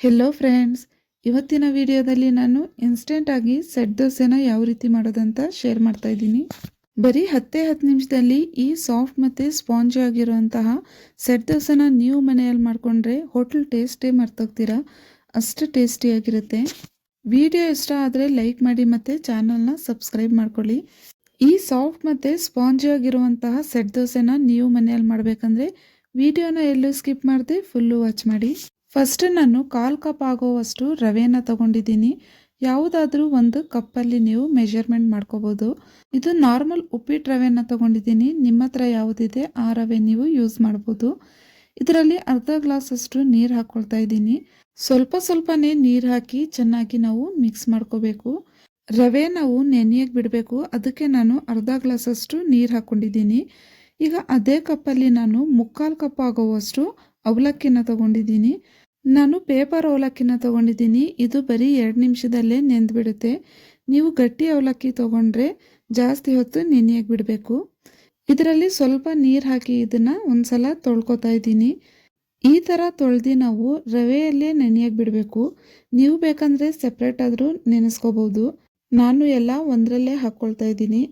Hello friends ಇವತ್ತಿನ ವಿಡಿಯೋದಲ್ಲಿ ನಾನು ಇನ್ಸ್ಟೆಂಟಾಗಿ ಸೆಟ್ ದೋಸೆನ ಯಾವ ರೀತಿ ಮಾಡೋದಂತ ಶೇರ್ ಮಾಡ್ತಾ ಇದ್ದೀನಿ. ಬರೀ ಹತ್ತೇ ಹತ್ತು ನಿಮಿಷದಲ್ಲಿ ಈ ಸಾಫ್ಟ್ ಮತ್ತು ಸ್ಪಾಂಜಿ ಆಗಿರುವಂತಹ ಸೆಟ್ ದೋಸೆನ ನೀವು ಮನೆಯಲ್ಲಿ ಮಾಡಿಕೊಂಡ್ರೆ ಹೋಟೆಲ್ ಟೇಸ್ಟೇ ಮರ್ತೋಗ್ತೀರಾ. ಅಷ್ಟು ಟೇಸ್ಟಿಯಾಗಿರುತ್ತೆ ವಿಡಿಯೋ ಇಷ್ಟ ಆದರೆ ಲೈಕ್ ಮಾಡಿ ಮತ್ತು ಚಾನಲ್ನ ಸಬ್ಸ್ಕ್ರೈಬ್ ಮಾಡ್ಕೊಳ್ಳಿ. ಈ ಸಾಫ್ಟ್ ಮತ್ತು ಸ್ಪಾಂಜಿ ಆಗಿರುವಂತಹ ಸೆಟ್ ದೋಸೆನ ನೀವು ಮನೆಯಲ್ಲಿ ಮಾಡಬೇಕಂದ್ರೆ ವಿಡಿಯೋನ ಎಲ್ಲೂ ಸ್ಕಿಪ್ ಮಾಡದೆ ಫುಲ್ಲು ವಾಚ್ ಮಾಡಿ. ಫಸ್ಟ್ ನಾನು ಕಾಲು ಕಪ್ ಆಗೋವಷ್ಟು ರವೆನ ತಗೊಂಡಿದ್ದೀನಿ. ಯಾವುದಾದ್ರೂ ಒಂದು ಕಪ್ಪಲ್ಲಿ ನೀವು ಮೆಷರ್ಮೆಂಟ್ ಮಾಡ್ಕೋಬೋದು. ಇದು ನಾರ್ಮಲ್ ಉಪ್ಪಿಟ್ಟು ರವೆನ ತಗೊಂಡಿದ್ದೀನಿ. ನಿಮ್ಮ ಹತ್ರ ಯಾವುದಿದೆ ಆ ರವೆ ನೀವು ಯೂಸ್ ಮಾಡ್ಬೋದು. ಇದರಲ್ಲಿ ಅರ್ಧ ಗ್ಲಾಸಷ್ಟು ನೀರು ಹಾಕ್ಕೊಳ್ತಾ ಇದ್ದೀನಿ. ಸ್ವಲ್ಪ ಸ್ವಲ್ಪನೇ ನೀರು ಹಾಕಿ ಚೆನ್ನಾಗಿ ನಾವು ಮಿಕ್ಸ್ ಮಾಡ್ಕೋಬೇಕು. ರವೆ ನಾವು ನೆನೆಯಕ್ಕೆ ಬಿಡಬೇಕು. ಅದಕ್ಕೆ ನಾನು ಅರ್ಧ ಗ್ಲಾಸಷ್ಟು ನೀರು ಹಾಕ್ಕೊಂಡಿದ್ದೀನಿ ಈಗ ಅದೇ ಕಪ್ಪಲ್ಲಿ ನಾನು ಮುಕ್ಕಾಲು ಕಪ್ ಆಗೋವಷ್ಟು ಅವಲಕ್ಕಿನ ತಗೊಂಡಿದ್ದೀನಿ. ನಾನು ಪೇಪರ್ ಅವಲಕ್ಕಿನ ತಗೊಂಡಿದ್ದೀನಿ. ಇದು ಬರೀ ಎರಡು ನಿಮಿಷದಲ್ಲೇ ನೆಂದ್ಬಿಡುತ್ತೆ. ನೀವು ಗಟ್ಟಿ ಅವಲಕ್ಕಿ ತೊಗೊಂಡ್ರೆ ಜಾಸ್ತಿ ಹೊತ್ತು ನೆನೆಯಾಗಿ ಬಿಡಬೇಕು. ಇದರಲ್ಲಿ ಸ್ವಲ್ಪ ನೀರು ಹಾಕಿ ಇದನ್ನು ಒಂದ್ಸಲ ತೊಳ್ಕೊತಾ ಇದ್ದೀನಿ. ಈ ಥರ ತೊಳೆದು ನಾವು ರವೆಯಲ್ಲೇ ನೆನೆಯಾಗಿ ಬಿಡಬೇಕು. ನೀವು ಬೇಕಂದರೆ ಸಪ್ರೇಟ್ ಆದರೂ ನೆನೆಸ್ಕೋಬೋದು. ನಾನು ಎಲ್ಲ ಒಂದರಲ್ಲೇ ಹಾಕ್ಕೊಳ್ತಾ ಇದ್ದೀನಿ.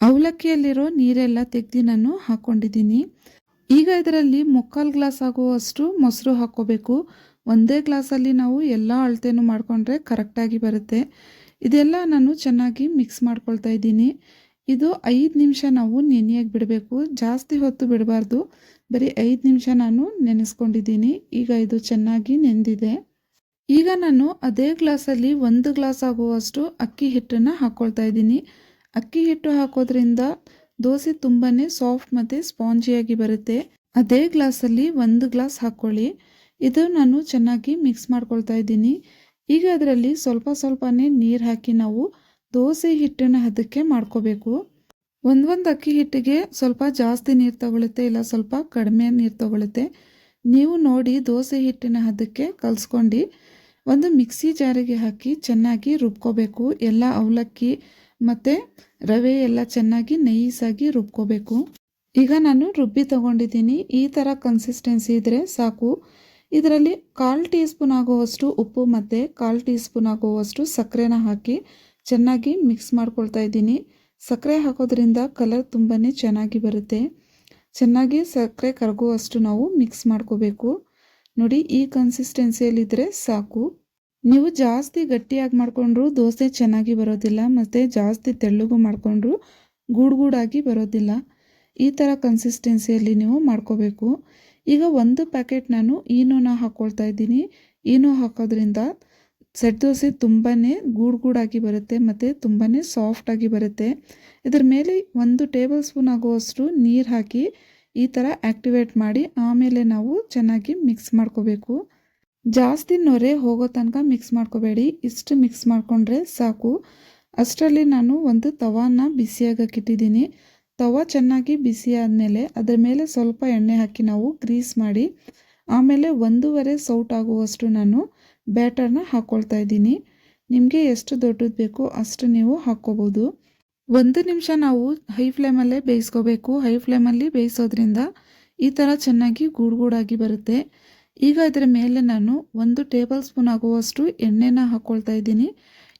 ಅವಲಕ್ಕಿಯಲ್ಲಿರೋ ನೀರೆಲ್ಲ ತೆಗೆದು ನಾನು ಹಾಕ್ಕೊಂಡಿದ್ದೀನಿ ಈಗ ಇದರಲ್ಲಿ ಮುಕ್ಕಾಲು ಗ್ಲಾಸ್ ಆಗುವಷ್ಟು ಮೊಸರು ಹಾಕ್ಕೋಬೇಕು. ಒಂದೇ ಗ್ಲಾಸಲ್ಲಿ ನಾವು ಎಲ್ಲ ಅಳತೆನೂ ಮಾಡಿಕೊಂಡ್ರೆ ಕರೆಕ್ಟಾಗಿ ಬರುತ್ತೆ. ಇದೆಲ್ಲ ನಾನು ಚೆನ್ನಾಗಿ ಮಿಕ್ಸ್ ಮಾಡ್ಕೊಳ್ತಾ ಇದ್ದೀನಿ. ಇದು ಐದು ನಿಮಿಷ ನಾವು ನೆನೆಯಾಗಿ ಬಿಡಬೇಕು. ಜಾಸ್ತಿ ಹೊತ್ತು ಬಿಡಬಾರ್ದು. ಬರೀ ಐದು ನಿಮಿಷ ನಾನು ನೆನೆಸ್ಕೊಂಡಿದ್ದೀನಿ. ಈಗ ಇದು ಚೆನ್ನಾಗಿ ನೆಂದಿದೆ. ಈಗ ನಾನು ಅದೇ ಗ್ಲಾಸಲ್ಲಿ ಒಂದು ಗ್ಲಾಸ್ ಆಗುವಷ್ಟು ಅಕ್ಕಿ ಹಿಟ್ಟನ್ನು ಹಾಕ್ಕೊಳ್ತಾ ಇದ್ದೀನಿ. ಅಕ್ಕಿ ಹಿಟ್ಟು ಹಾಕೋದ್ರಿಂದ ದೋಸೆ ತುಂಬಾ ಸಾಫ್ಟ್ ಮತ್ತು ಸ್ಪಾಂಜಿಯಾಗಿ ಬರುತ್ತೆ. ಅದೇ ಗ್ಲಾಸಲ್ಲಿ ಒಂದು ಗ್ಲಾಸ್ ಹಾಕ್ಕೊಳ್ಳಿ ಇದು ನಾನು ಚೆನ್ನಾಗಿ ಮಿಕ್ಸ್ ಮಾಡ್ಕೊಳ್ತಾ ಇದ್ದೀನಿ. ಈಗ ಅದರಲ್ಲಿ ಸ್ವಲ್ಪ ಸ್ವಲ್ಪನೇ ನೀರು ಹಾಕಿ ನಾವು ದೋಸೆ ಹಿಟ್ಟನ್ನು ಹದಕ್ಕೆ ಮಾಡ್ಕೋಬೇಕು. ಒಂದೊಂದು ಅಕ್ಕಿ ಹಿಟ್ಟಿಗೆ ಸ್ವಲ್ಪ ಜಾಸ್ತಿ ನೀರು ತಗೊಳುತ್ತೆ, ಇಲ್ಲ ಸ್ವಲ್ಪ ಕಡಿಮೆ ನೀರು ತಗೊಳುತ್ತೆ. ನೀವು ನೋಡಿ ದೋಸೆ ಹಿಟ್ಟಿನ ಹದಕ್ಕೆ ಕಲಿಸ್ಕೊಂಡು ಒಂದು ಮಿಕ್ಸಿ ಜಾರಿಗೆ ಹಾಕಿ ಚೆನ್ನಾಗಿ ರುಬ್ಕೋಬೇಕು. ಎಲ್ಲ ಅವಲಕ್ಕಿ ಮತ್ತು ರವೆ ಎಲ್ಲ ಚೆನ್ನಾಗಿ ನೈಸಾಗಿ ರುಬ್ಕೋಬೇಕು. ಈಗ ನಾನು ರುಬ್ಬಿ ತಗೊಂಡಿದ್ದೀನಿ. ಈ ಥರ ಕನ್ಸಿಸ್ಟೆನ್ಸಿ ಇದ್ದರೆ ಸಾಕು. ಇದರಲ್ಲಿ ಕಾಲು ಟೀ ಸ್ಪೂನ್ ಆಗುವಷ್ಟು ಉಪ್ಪು ಮತ್ತು ಕಾಲು ಟೀ ಸ್ಪೂನ್ ಆಗುವಷ್ಟು ಸಕ್ಕರೆನ ಹಾಕಿ ಚೆನ್ನಾಗಿ ಮಿಕ್ಸ್ ಮಾಡ್ಕೊಳ್ತಾ ಇದ್ದೀನಿ. ಸಕ್ಕರೆ ಹಾಕೋದ್ರಿಂದ ಕಲರ್ ತುಂಬಾ ಚೆನ್ನಾಗಿ ಬರುತ್ತೆ. ಚೆನ್ನಾಗಿ ಸಕ್ಕರೆ ಕರಗುವಷ್ಟು ನಾವು ಮಿಕ್ಸ್ ಮಾಡ್ಕೋಬೇಕು. ನೋಡಿ ಈ ಕನ್ಸಿಸ್ಟೆನ್ಸಿಯಲ್ಲಿದ್ದರೆ ಸಾಕು. ನೀವು ಜಾಸ್ತಿ ಗಟ್ಟಿಯಾಗಿ ಮಾಡಿಕೊಂಡ್ರು ದೋಸೆ ಚೆನ್ನಾಗಿ ಬರೋದಿಲ್ಲ, ಮತ್ತು ಜಾಸ್ತಿ ತೆಳ್ಳಗೂ ಮಾಡಿಕೊಂಡ್ರು ಗೂಡುಗೂಡಾಗಿ ಬರೋದಿಲ್ಲ. ಈ ಥರ ಕನ್ಸಿಸ್ಟೆನ್ಸಿಯಲ್ಲಿ ನೀವು ಮಾಡ್ಕೋಬೇಕು. ಈಗ ಒಂದು ಪ್ಯಾಕೆಟ್ ನಾನು ಈನೋನ ಹಾಕ್ಕೊಳ್ತಾ ಇದ್ದೀನಿ. ಈನೋ ಹಾಕೋದ್ರಿಂದ ಸೆಟ್ ದೋಸೆ ತುಂಬಾ ಗೂಡುಗೂಡಾಗಿ ಬರುತ್ತೆ, ಮತ್ತು ತುಂಬಾ ಸಾಫ್ಟಾಗಿ ಬರುತ್ತೆ. ಇದರ ಮೇಲೆ ಒಂದು ಟೇಬಲ್ ಸ್ಪೂನ್ ಆಗುವಷ್ಟು ನೀರು ಹಾಕಿ ಈ ಥರ ಆ್ಯಕ್ಟಿವೇಟ್ ಮಾಡಿ, ಆಮೇಲೆ ನಾವು ಚೆನ್ನಾಗಿ ಮಿಕ್ಸ್ ಮಾಡ್ಕೋಬೇಕು. ಜಾಸ್ತಿ ನೊರೆ ಹೋಗೋ ತನಕ ಮಿಕ್ಸ್ ಮಾಡ್ಕೋಬೇಡಿ. ಇಷ್ಟು ಮಿಕ್ಸ್ ಮಾಡಿಕೊಂಡ್ರೆ ಸಾಕು. ಅಷ್ಟರಲ್ಲಿ ನಾನು ಒಂದು ತವಾನ ಬಿಸಿಯಾಗಕ್ಕಿಟ್ಟಿದ್ದೀನಿ ತವ ಚೆನ್ನಾಗಿ ಬಿಸಿ ಆದಮೇಲೆ ಅದರ ಮೇಲೆ ಸ್ವಲ್ಪ ಎಣ್ಣೆ ಹಾಕಿ ನಾವು ಗ್ರೀಸ್ ಮಾಡಿ, ಆಮೇಲೆ ಒಂದೂವರೆ ಸೌಟ್ ಆಗುವಷ್ಟು ನಾನು ಬ್ಯಾಟರ್ನ ಹಾಕ್ಕೊಳ್ತಾ ಇದ್ದೀನಿ. ನಿಮಗೆ ಎಷ್ಟು ದೊಡ್ಡದು ಬೇಕೋ ಅಷ್ಟು ನೀವು ಹಾಕ್ಕೋಬೋದು. ಒಂದು ನಿಮಿಷ ನಾವು ಹೈ ಫ್ಲೇಮಲ್ಲೇ ಬೇಯಿಸ್ಕೋಬೇಕು. ಹೈ ಫ್ಲೇಮಲ್ಲಿ ಬೇಯಿಸೋದ್ರಿಂದ ಈ ಥರ ಚೆನ್ನಾಗಿ ಗೂಡುಗೂಡಾಗಿ ಬರುತ್ತೆ. ಈಗ ಇದರ ಮೇಲೆ ನಾನು ಒಂದು ಟೇಬಲ್ ಸ್ಪೂನ್ ಆಗುವಷ್ಟು ಎಣ್ಣೆನ ಹಾಕ್ಕೊಳ್ತಾ ಇದ್ದೀನಿ.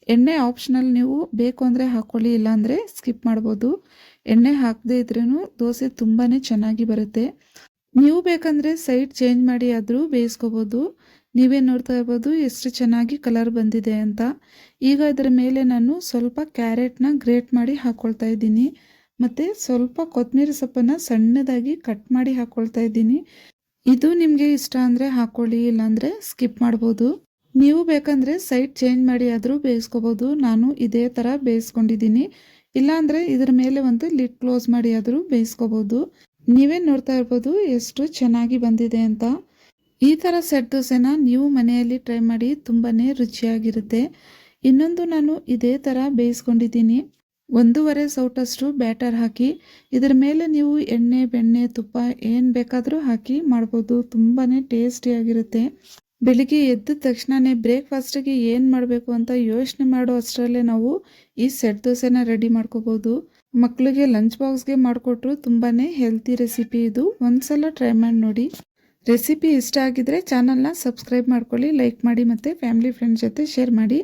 ಎಣ್ಣೆ ಆಪ್ಷನಲ್ ನೀವು ಬೇಕು ಅಂದರೆ ಹಾಕ್ಕೊಳ್ಳಿ ಇಲ್ಲಾಂದರೆ ಸ್ಕಿಪ್ ಮಾಡ್ಬೋದು. ಎಣ್ಣೆ ಹಾಕದೇ ಇದ್ರೂ ದೋಸೆ ತುಂಬಾ ಚೆನ್ನಾಗಿ ಬರುತ್ತೆ. ನೀವು ಬೇಕಂದರೆ ಸೈಡ್ ಚೇಂಜ್ ಮಾಡಿ ಆದರೂ ಬೇಯಿಸ್ಕೋಬೋದು. ನೀವೇ ನೋಡ್ತಾ ಇರ್ಬೋದು, ಎಷ್ಟು ಚೆನ್ನಾಗಿ ಕಲರ್ ಬಂದಿದೆ ಅಂತ. ಈಗ ಇದರ ಮೇಲೆ ನಾನು ಸ್ವಲ್ಪ ಕ್ಯಾರೆಟ್ನ ಗ್ರೇಟ್ ಮಾಡಿ ಹಾಕ್ಕೊಳ್ತಾ ಇದ್ದೀನಿ. ಮತ್ತು ಸ್ವಲ್ಪ ಕೊತ್ತಂಬರಿ ಸೊಪ್ಪನ್ನು ಸಣ್ಣದಾಗಿ ಕಟ್ ಮಾಡಿ ಹಾಕ್ಕೊಳ್ತಾ ಇದ್ದೀನಿ. ಇದು ನಿಮಗೆ ಇಷ್ಟ ಅಂದರೆ ಹಾಕ್ಕೊಳ್ಳಿ ಇಲ್ಲಾಂದರೆ ಸ್ಕಿಪ್ ಮಾಡ್ಬೋದು. ನೀವು ಬೇಕಂದರೆ ಸೈಡ್ ಚೇಂಜ್ ಮಾಡಿ ಆದರೂ ಬೇಯಿಸ್ಕೋಬೋದು. ನಾನು ಇದೇ ಥರ ಬೇಯಿಸ್ಕೊಂಡಿದ್ದೀನಿ. ಇಲ್ಲಾಂದರೆ ಇದರ ಮೇಲೆ ಒಂದು ಲಿಡ್ ಕ್ಲೋಸ್ ಮಾಡಿ ಆದರೂ ಬೇಯಿಸ್ಕೋಬೋದು. ನೀವೇ ನೋಡ್ತಾ ಇರ್ಬೋದು ಎಷ್ಟು ಚೆನ್ನಾಗಿ ಬಂದಿದೆ ಅಂತ. ಈ ಥರ ಸೆಟ್ ದೋಸೆನ ನೀವು ಮನೆಯಲ್ಲಿ ಟ್ರೈ ಮಾಡಿ ತುಂಬಾ ರುಚಿಯಾಗಿರುತ್ತೆ. ಇನ್ನೊಂದು ನಾನು ಇದೇ ಥರ ಬೇಯಿಸ್ಕೊಂಡಿದ್ದೀನಿ. ಒಂದೂವರೆ ಸೌಟಷ್ಟು ಬ್ಯಾಟರ್ ಹಾಕಿ, ಇದರ ಮೇಲೆ ನೀವು ಎಣ್ಣೆ, ಬೆಣ್ಣೆ, ತುಪ್ಪ ಏನು ಬೇಕಾದರೂ ಹಾಕಿ ಮಾಡ್ಬೋದು. ತುಂಬಾ ಟೇಸ್ಟಿಯಾಗಿರುತ್ತೆ ಬೆಳಿಗ್ಗೆ ಎದ್ದ ತಕ್ಷಣವೇ ಬ್ರೇಕ್ಫಾಸ್ಟಿಗೆ ಏನು ಮಾಡಬೇಕು ಅಂತ ಯೋಚನೆ ಮಾಡೋ ಅಷ್ಟರಲ್ಲೇ ನಾವು ಈ ಸೆಟ್ ದೋಸೆನ ರೆಡಿ ಮಾಡ್ಕೋಬೋದು. ಮಕ್ಕಳಿಗೆ ಲಂಚ್ ಬಾಕ್ಸ್ಗೆ ಮಾಡಿಕೊಟ್ರು ತುಂಬಾ ಹೆಲ್ತಿ ರೆಸಿಪಿ ಇದು. ಒಂದ್ಸಲ ಟ್ರೈ ಮಾಡಿ ನೋಡಿ. ರೆಸಿಪಿ ಇಷ್ಟ ಆಗಿದ್ರೆ ಚಾನಲ್ನ ಸಬ್ಸ್ಕ್ರೈಬ್ ಮಾಡ್ಕೊಳ್ಳಿ, ಲೈಕ್ ಮಾಡಿ ಮತ್ತು ಫ್ಯಾಮಿಲಿ ಫ್ರೆಂಡ್ಸ್ ಜೊತೆ ಶೇರ್ ಮಾಡಿ.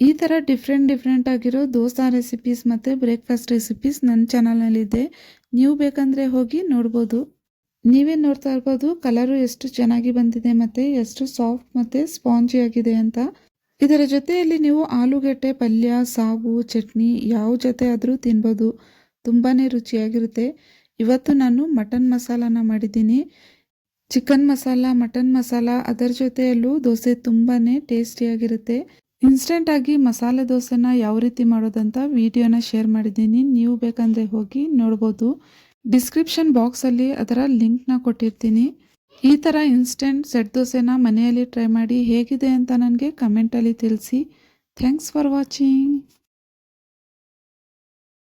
ಈ ಥರ ಡಿಫ್ರೆಂಟ್ ಡಿಫ್ರೆಂಟ್ ಆಗಿರೋ ದೋಸಾ ರೆಸಿಪೀಸ್ ಮತ್ತು ಬ್ರೇಕ್ಫಾಸ್ಟ್ ರೆಸಿಪೀಸ್ ನನ್ನ ಚಾನಲಲ್ಲಿದೆ ನೀವು ಬೇಕಂದರೆ ಹೋಗಿ ನೋಡ್ಬೋದು. ನೀವೇ ನೋಡ್ತಾ ಇರ್ಬೋದು ಕಲರು ಎಷ್ಟು ಚೆನ್ನಾಗಿ ಬಂದಿದೆ ಮತ್ತು ಎಷ್ಟು ಸಾಫ್ಟ್ ಮತ್ತು ಸ್ಪಾಂಜಿ ಆಗಿದೆ ಅಂತ. ಇದರ ಜೊತೆಯಲ್ಲಿ ನೀವು ಆಲೂಗಡ್ಡೆ, ಪಲ್ಯ ಸಾವು ಚಟ್ನಿ ಯಾವ ಜೊತೆ ಆದರೂ ತಿನ್ಬೋದು. ತುಂಬಾ ರುಚಿಯಾಗಿರುತ್ತೆ. ಇವತ್ತು ನಾನು ಮಟನ್ ಮಸಾಲಾನ ಮಾಡಿದ್ದೀನಿ. ಚಿಕನ್ ಮಸಾಲ, ಮಟನ್ ಮಸಾಲ ಅದರ ಜೊತೆಯಲ್ಲೂ ದೋಸೆ ತುಂಬಾ ಟೇಸ್ಟಿಯಾಗಿರುತ್ತೆ ಇನ್ಸ್ಟೆಂಟ್ ಆಗಿ ಮಸಾಲೆ ದೋಸೆನ ಯಾವ ರೀತಿ ಮಾಡೋದಂತ ವಿಡಿಯೋನ ಶೇರ್ ಮಾಡಿದ್ದೀನಿ. ನೀವು ಬೇಕಂದರೆ ಹೋಗಿ ನೋಡ್ಬೋದು. ಡಿಸ್ಕ್ರಿಪ್ಷನ್ ಬಾಕ್ಸಲ್ಲಿ ಅದರ ಲಿಂಕ್ನ ಕೊಟ್ಟಿರ್ತೀನಿ. ಈ ಥರ ಇನ್ಸ್ಟೆಂಟ್ ಸೆಟ್ ದೋಸೆನ ಮನೆಯಲ್ಲಿ ಟ್ರೈ ಮಾಡಿ ಹೇಗಿದೆ ಅಂತ ನನಗೆ ಕಮೆಂಟಲ್ಲಿ ತಿಳಿಸಿ. Thanks for watching.